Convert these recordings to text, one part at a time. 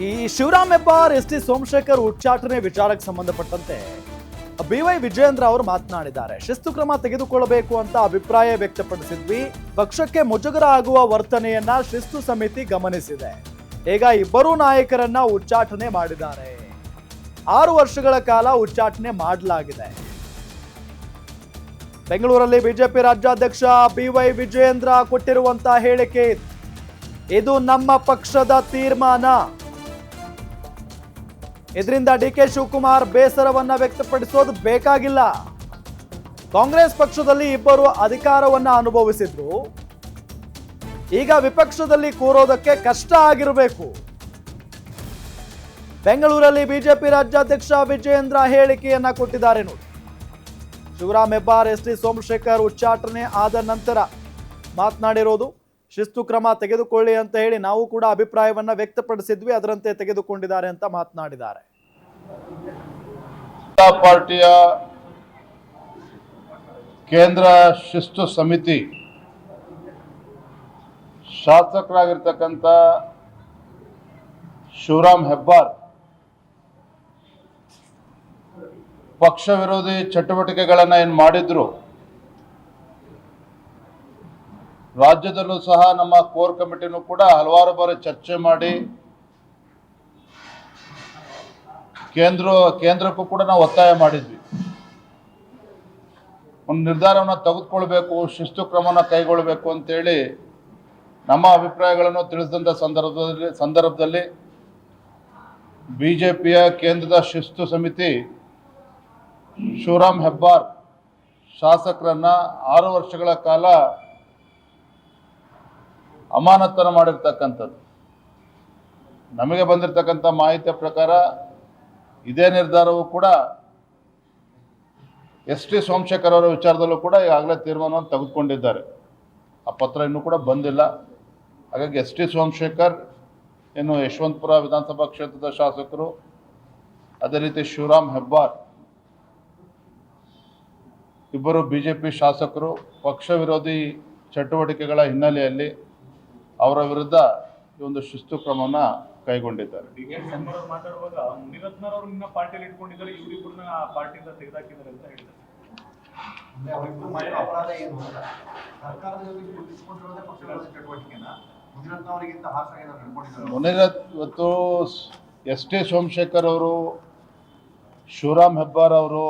ಈ Shivaram Hebbar, S T Somashekar ಉಚ್ಚಾಟನೆ ವಿಚಾರಕ್ಕೆ ಸಂಬಂಧಪಟ್ಟಂತೆ ಬಿ ವೈ ವಿಜಯೇಂದ್ರ ಅವರು ಮಾತನಾಡಿದ್ದಾರೆ. ಶಿಸ್ತು ಕ್ರಮ ತೆಗೆದುಕೊಳ್ಳಬೇಕು ಅಂತ ಅಭಿಪ್ರಾಯ ವ್ಯಕ್ತಪಡಿಸಿದ್ವಿ. ಪಕ್ಷಕ್ಕೆ ಮುಜುಗರ ಆಗುವ ವರ್ತನೆಯನ್ನ ಶಿಸ್ತು ಸಮಿತಿ ಗಮನಿಸಿದೆ. ಈಗ ಇಬ್ಬರೂ ನಾಯಕರನ್ನ ಉಚ್ಚಾಟನೆ ಮಾಡಿದ್ದಾರೆ. ಆರು ವರ್ಷಗಳ ಕಾಲ ಉಚ್ಚಾಟನೆ ಮಾಡಲಾಗಿದೆ. ಬೆಂಗಳೂರಲ್ಲಿ ಬಿಜೆಪಿ ರಾಜ್ಯಾಧ್ಯಕ್ಷ ಬಿ ವೈ ವಿಜಯೇಂದ್ರ ಕೊಟ್ಟಿರುವಂತಹ ಹೇಳಿಕೆ ಇದು. ಇದು ನಮ್ಮ ಪಕ್ಷದ ತೀರ್ಮಾನ. ಇದರಿಂದ ಡಿ ಕೆ ಶಿವಕುಮಾರ್ ಬೇಸರವನ್ನ ವ್ಯಕ್ತಪಡಿಸೋದು ಬೇಕಾಗಿಲ್ಲ. ಕಾಂಗ್ರೆಸ್ ಪಕ್ಷದಲ್ಲಿ ಇಬ್ಬರು ಅಧಿಕಾರವನ್ನ ಅನುಭವಿಸಿದ್ರು. ಈಗ ವಿಪಕ್ಷದಲ್ಲಿ ಕೂರೋದಕ್ಕೆ ಕಷ್ಟ ಆಗಿರಬೇಕು. ಬೆಂಗಳೂರಲ್ಲಿ ಬಿಜೆಪಿ ರಾಜ್ಯಾಧ್ಯಕ್ಷ ವಿಜಯೇಂದ್ರ ಹೇಳಿಕೆಯನ್ನ ಕೊಟ್ಟಿದ್ದಾರೆ ನೋಡಿ. ಶಿವರಾಮ್ ಹೆಬ್ಬಾರ್, ಎಸ್ ಟಿ ಸೋಮಶೇಖರ್ ಉಚ್ಚಾಟನೆ ಆದ ನಂತರ ಮಾತನಾಡಿರೋದು ಶಿಸ್ತು ಕ್ರಮ ತೆಗೆದುಕೊಳ್ಳಿ ಅಂತ ಹೇಳಿ ನಾವು ಕೂಡ ಅಭಿಪ್ರಾಯವನ್ನ ವ್ಯಕ್ತಪಡಿಸಿದ್ವಿ, ಅದರಂತೆ ತೆಗೆದುಕೊಂಡಿದ್ದಾರೆ ಅಂತ ಮಾತನಾಡಿದ್ದಾರೆ. ಪಾರ್ಟಿಯ ಕೇಂದ್ರ ಶಿಸ್ತು ಸಮಿತಿ ಶಾಸಕರಾಗಿರ್ತಕ್ಕಂಥ ಶಿವರಾಮ್ ಹೆಬ್ಬಾರ್ ಪಕ್ಷ ವಿರೋಧಿ ಚಟುವಟಿಕೆಗಳನ್ನು ಏನು ಮಾಡಿದ್ರು ರಾಜ್ಯದಲ್ಲೂ ಸಹ ನಮ್ಮ ಕೋರ್ ಕಮಿಟಿನೂ ಕೂಡ ಹಲವಾರು ಬಾರಿ ಚರ್ಚೆ ಮಾಡಿ ಕೇಂದ್ರ, ಕೇಂದ್ರಕ್ಕೂ ಕೂಡ ನಾವು ಒತ್ತಾಯ ಮಾಡಿದ್ವಿ. ಒಂದು ನಿರ್ಧಾರವನ್ನು ತೆಗೆದುಕೊಳ್ಬೇಕು, ಶಿಸ್ತು ಕ್ರಮನ ಕೈಗೊಳ್ಳಬೇಕು ಅಂತೇಳಿ ನಮ್ಮ ಅಭಿಪ್ರಾಯಗಳನ್ನು ತಿಳಿಸಿದಂಥ ಸಂದರ್ಭದಲ್ಲಿ ಸಂದರ್ಭದಲ್ಲಿ ಬಿ ಜೆ ಪಿಯ ಕೇಂದ್ರದ ಶಿಸ್ತು ಸಮಿತಿ ಶಿವರಾಮ್ ಹೆಬ್ಬಾರ್ ಶಾಸಕರನ್ನು ಆರು ವರ್ಷಗಳ ಕಾಲ ಅಮಾನತನ ಮಾಡಿರ್ತಕ್ಕಂಥದ್ದು. ನಮಗೆ ಬಂದಿರತಕ್ಕಂಥ ಮಾಹಿತಿಯ ಪ್ರಕಾರ ಇದೇ ನಿರ್ಧಾರವೂ ಕೂಡ ಎಸ್ ಟಿ ಸೋಮಶೇಖರ್ ಅವರ ವಿಚಾರದಲ್ಲೂ ಕೂಡ ಈಗಾಗಲೇ ತೀರ್ಮಾನವನ್ನು ತೆಗೆದುಕೊಂಡಿದ್ದಾರೆ. ಆ ಪತ್ರ ಇನ್ನೂ ಕೂಡ ಬಂದಿಲ್ಲ. ಹಾಗಾಗಿ ಎಸ್ ಟಿ ಸೋಮಶೇಖರ್ ಇನ್ನು ಯಶವಂತಪುರ ವಿಧಾನಸಭಾ ಕ್ಷೇತ್ರದ ಶಾಸಕರು, ಅದೇ ರೀತಿ ಶಿವರಾಮ್ ಹೆಬ್ಬಾರ್, ಇಬ್ಬರು ಬಿ ಜೆ ಪಿ ಶಾಸಕರು, ಪಕ್ಷ ವಿರೋಧಿ ಚಟುವಟಿಕೆಗಳ ಹಿನ್ನೆಲೆಯಲ್ಲಿ ಅವರ ವಿರುದ್ಧ ಈ ಒಂದು ಶಿಸ್ತು ಕ್ರಮವನ್ನ ಕೈಗೊಂಡಿದ್ದಾರೆ. ಮುನಿರತ್ ಇವತ್ತು ಎಸ್ ಟಿ ಸೋಮಶೇಖರ್ ಅವರು ಶಿವರಾಮ್ ಹೆಬ್ಬಾರ್ ಅವರು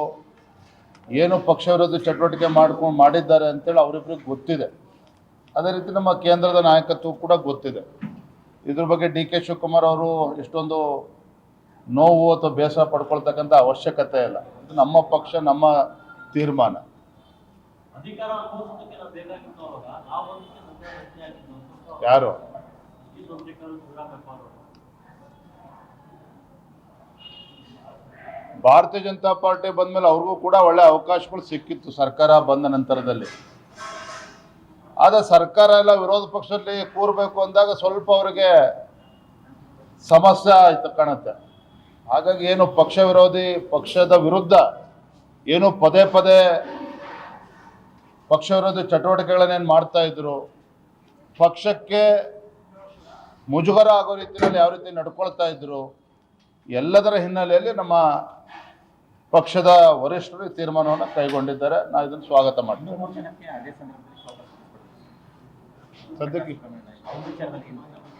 ಏನು ಪಕ್ಷ ವಿರೋಧಿ ಚಟುವಟಿಕೆ ಮಾಡ್ಕೊಂಡು ಮಾಡಿದ್ದಾರೆ ಅಂತೇಳಿ ಅವರಿಬ್ರಿಗೆ ಗೊತ್ತಿದೆ. ಅದೇ ರೀತಿ ನಮ್ಮ ಕೇಂದ್ರದ ನಾಯಕತ್ವ ಕೂಡ ಗೊತ್ತಿದೆ. ಇದ್ರ ಬಗ್ಗೆ ಡಿ ಕೆ ಶಿವಕುಮಾರ್ ಅವರು ಎಷ್ಟೊಂದು ನೋವು ಅಥವಾ ಬೇಸರ ಪಡ್ಕೊಳ್ತಕ್ಕಂಥ ಅವಶ್ಯಕತೆ ಇಲ್ಲ. ನಮ್ಮ ಪಕ್ಷ ನಮ್ಮ ತೀರ್ಮಾನ. ಯಾರು? ಭಾರತೀಯ ಜನತಾ ಪಾರ್ಟಿ ಬಂದ ಮೇಲೆ ಅವ್ರಿಗೂ ಕೂಡ ಒಳ್ಳೆ ಅವಕಾಶಗಳು ಸಿಕ್ಕಿತ್ತು ಸರ್ಕಾರ ಬಂದ ನಂತರದಲ್ಲಿ. ಆದ್ರೆ ಸರ್ಕಾರ ಎಲ್ಲ ವಿರೋಧ ಪಕ್ಷದಲ್ಲಿ ಕೂರಬೇಕು ಅಂದಾಗ ಸ್ವಲ್ಪ ಅವರಿಗೆ ಸಮಸ್ಯೆ ಆಯ್ತು ಕಾಣುತ್ತೆ. ಹಾಗಾಗಿ ಏನು ಪಕ್ಷ ವಿರೋಧಿ, ಪಕ್ಷದ ವಿರುದ್ಧ ಏನು ಪದೇ ಪದೇ ಪಕ್ಷ ವಿರೋಧಿ ಚಟುವಟಿಕೆಗಳನ್ನೇನು ಮಾಡ್ತಾ ಇದ್ರು, ಪಕ್ಷಕ್ಕೆ ಮುಜುಗರ ಆಗೋ ರೀತಿಯಲ್ಲಿ ಯಾವ ರೀತಿ ನಡ್ಕೊಳ್ತಾ ಇದ್ರು, ಎಲ್ಲದರ ಹಿನ್ನೆಲೆಯಲ್ಲಿ ನಮ್ಮ ಪಕ್ಷದ ವರಿಷ್ಠರು ಈ ತೀರ್ಮಾನವನ್ನು ಕೈಗೊಂಡಿದ್ದಾರೆ. ನಾವು ಇದನ್ನು ಸ್ವಾಗತ ಮಾಡ್ತೇವೆ ಮೂರು ಜನಕ್ಕೆ ಅದೇ ಸಂದರ್ಭದಲ್ಲಿ ವಾಪಸ್ ಸದ್ಯಕ್ಕೆ ಅವ್ರ ವಿಚಾರದಲ್ಲಿ ಏನು